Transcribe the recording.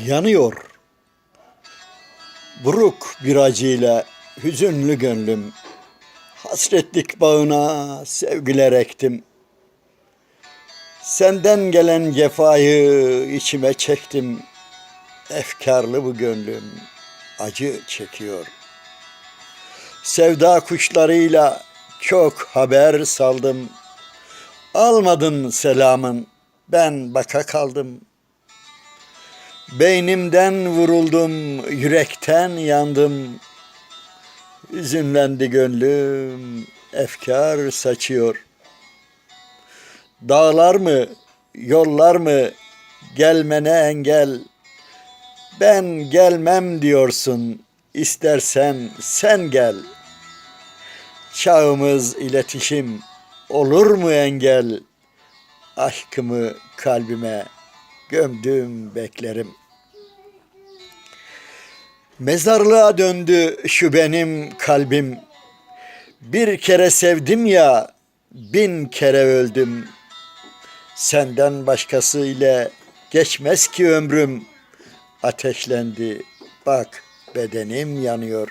Yanıyor. Buruk bir acıyla hüzünlü gönlüm. Hasretlik bağına sevgiler ektim. Senden gelen cefayı içime çektim. Efkarlı bu gönlüm acı çekiyor. Sevda kuşlarıyla çok haber saldım. Almadın selamın, ben baka kaldım. Beynimden vuruldum, yürekten yandım. Hüzünlendi gönlüm, efkar saçıyor. Dağlar mı, yollar mı, gelmene engel. Ben gelmem diyorsun, istersen sen gel. Çağımız iletişim, olur mu engel? Aşkımı kalbime gömdüm beklerim. Mezarlığa döndü şu benim kalbim. Bir kere sevdim ya, bin kere öldüm. Senden başkası ile geçmez ki ömrüm. Ateşlendi, bak bedenim yanıyor.